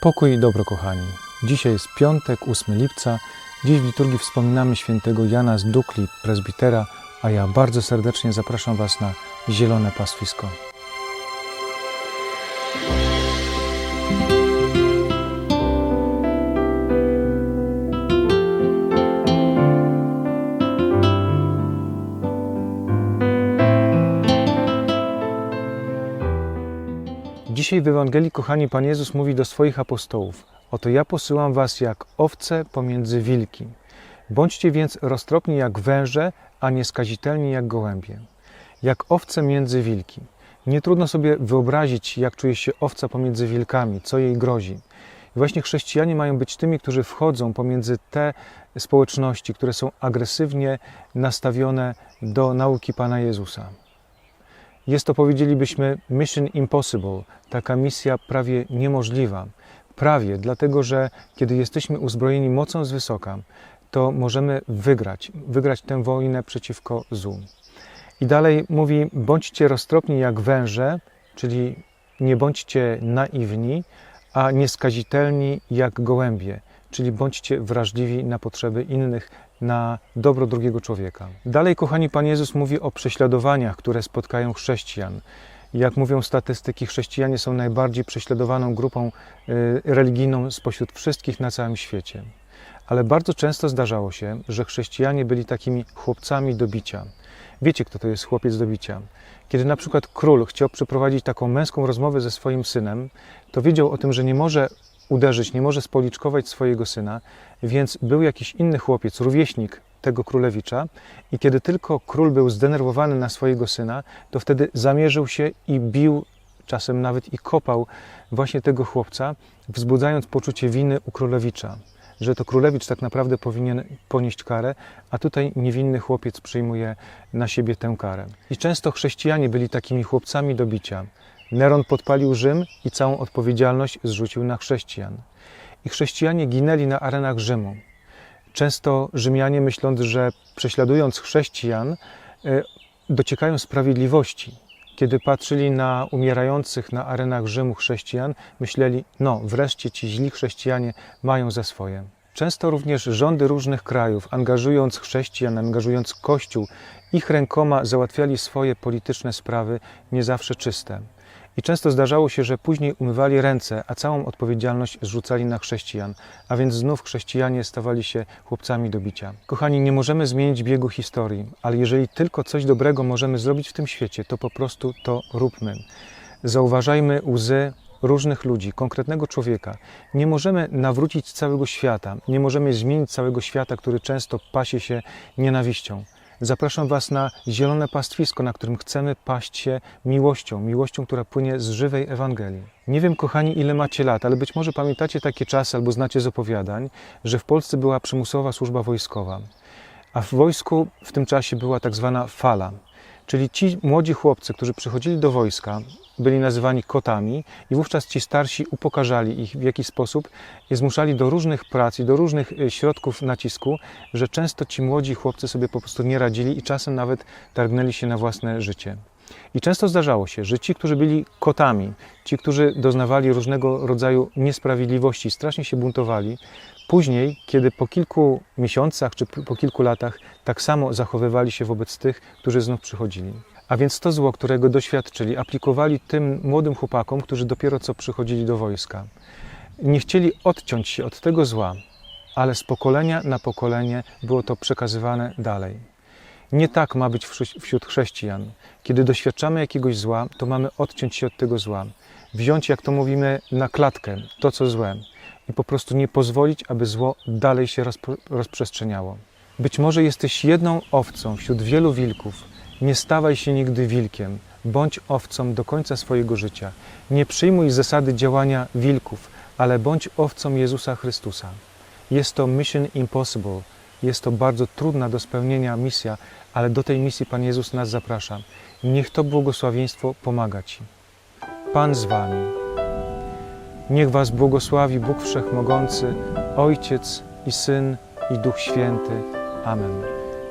Pokój i dobro, kochani. Dzisiaj jest piątek, 8 lipca. Dziś w liturgii wspominamy świętego Jana z Dukli, prezbitera, a ja bardzo serdecznie zapraszam Was na zielone pastwisko. Dzisiaj w Ewangelii, kochani, Pan Jezus mówi do swoich apostołów: Oto ja posyłam was jak owce pomiędzy wilki. Bądźcie więc roztropni jak węże, a nieskazitelni jak gołębie. Jak owce między wilki. Nie trudno sobie wyobrazić, jak czuje się owca pomiędzy wilkami, co jej grozi. I właśnie chrześcijanie mają być tymi, którzy wchodzą pomiędzy te społeczności, które są agresywnie nastawione do nauki Pana Jezusa. Jest to, powiedzielibyśmy, mission impossible, taka misja prawie niemożliwa. Prawie, dlatego że kiedy jesteśmy uzbrojeni mocą z wysoka, to możemy wygrać, wygrać tę wojnę przeciwko złu. I dalej mówi: bądźcie roztropni jak węże, czyli nie bądźcie naiwni, a nieskazitelni jak gołębie, czyli bądźcie wrażliwi na potrzeby innych, na dobro drugiego człowieka. Dalej, kochani, Pan Jezus mówi o prześladowaniach, które spotkają chrześcijan. Jak mówią statystyki, chrześcijanie są najbardziej prześladowaną grupą y, religijną spośród wszystkich na całym świecie. Ale bardzo często zdarzało się, że chrześcijanie byli takimi chłopcami do bicia. Wiecie, kto to jest chłopiec do bicia? Kiedy na przykład król chciał przeprowadzić taką męską rozmowę ze swoim synem, to wiedział o tym, że nie może uderzyć, nie może spoliczkować swojego syna, więc był jakiś inny chłopiec, rówieśnik tego królewicza i kiedy tylko król był zdenerwowany na swojego syna, to wtedy zamierzył się i bił, czasem nawet i kopał właśnie tego chłopca, wzbudzając poczucie winy u królewicza, że to królewicz tak naprawdę powinien ponieść karę, a tutaj niewinny chłopiec przyjmuje na siebie tę karę. I często chrześcijanie byli takimi chłopcami do bicia. Neron podpalił Rzym i całą odpowiedzialność zrzucił na chrześcijan. I chrześcijanie ginęli na arenach Rzymu. Często Rzymianie, myśląc, że prześladując chrześcijan, e, dociekają sprawiedliwości. Kiedy patrzyli na umierających na arenach Rzymu chrześcijan, myśleli: No, wreszcie ci źli chrześcijanie mają za swoje. Często również rządy różnych krajów, angażując chrześcijan, angażując Kościół, ich rękoma załatwiali swoje polityczne sprawy, nie zawsze czyste. I często zdarzało się, że później umywali ręce, a całą odpowiedzialność zrzucali na chrześcijan, a więc znów chrześcijanie stawali się chłopcami do bicia. Kochani, nie możemy zmienić biegu historii, ale jeżeli tylko coś dobrego możemy zrobić w tym świecie, to po prostu to róbmy. Zauważajmy łzy różnych ludzi, konkretnego człowieka. Nie możemy nawrócić całego świata, nie możemy zmienić całego świata, który często pasie się nienawiścią. Zapraszam Was na zielone pastwisko, na którym chcemy paść się miłością, miłością, która płynie z żywej Ewangelii. Nie wiem, kochani, ile macie lat, ale być może pamiętacie takie czasy albo znacie z opowiadań, że w Polsce była przymusowa służba wojskowa. A w wojsku w tym czasie była tak zwana fala, czyli ci młodzi chłopcy, którzy przychodzili do wojska, byli nazywani kotami i wówczas ci starsi upokarzali ich w jakiś sposób i zmuszali do różnych prac i do różnych e, środków nacisku, że często ci młodzi chłopcy sobie po prostu nie radzili i czasem nawet targnęli się na własne życie. I często zdarzało się, że ci, którzy byli kotami, ci, którzy doznawali różnego rodzaju niesprawiedliwości, strasznie się buntowali, później, kiedy po kilku miesiącach czy po kilku latach tak samo zachowywali się wobec tych, którzy znów przychodzili. A więc to zło, którego doświadczyli, aplikowali tym młodym chłopakom, którzy dopiero co przychodzili do wojska. Nie chcieli odciąć się od tego zła, ale z pokolenia na pokolenie było to przekazywane dalej. Nie tak ma być wśród chrześcijan. Kiedy doświadczamy jakiegoś zła, to mamy odciąć się od tego zła. Wziąć, jak to mówimy, na klatkę to, co złe i po prostu nie pozwolić, aby zło dalej się rozprzestrzeniało. Być może jesteś jedną owcą wśród wielu wilków, nie stawaj się nigdy wilkiem, bądź owcą do końca swojego życia. Nie przyjmuj zasady działania wilków, ale bądź owcą Jezusa Chrystusa. Jest to mission impossible, jest to bardzo trudna do spełnienia misja, ale do tej misji Pan Jezus nas zaprasza. Niech to błogosławieństwo pomaga Ci. Pan z Wami. Niech Was błogosławi Bóg Wszechmogący, Ojciec i Syn i Duch Święty. Amen.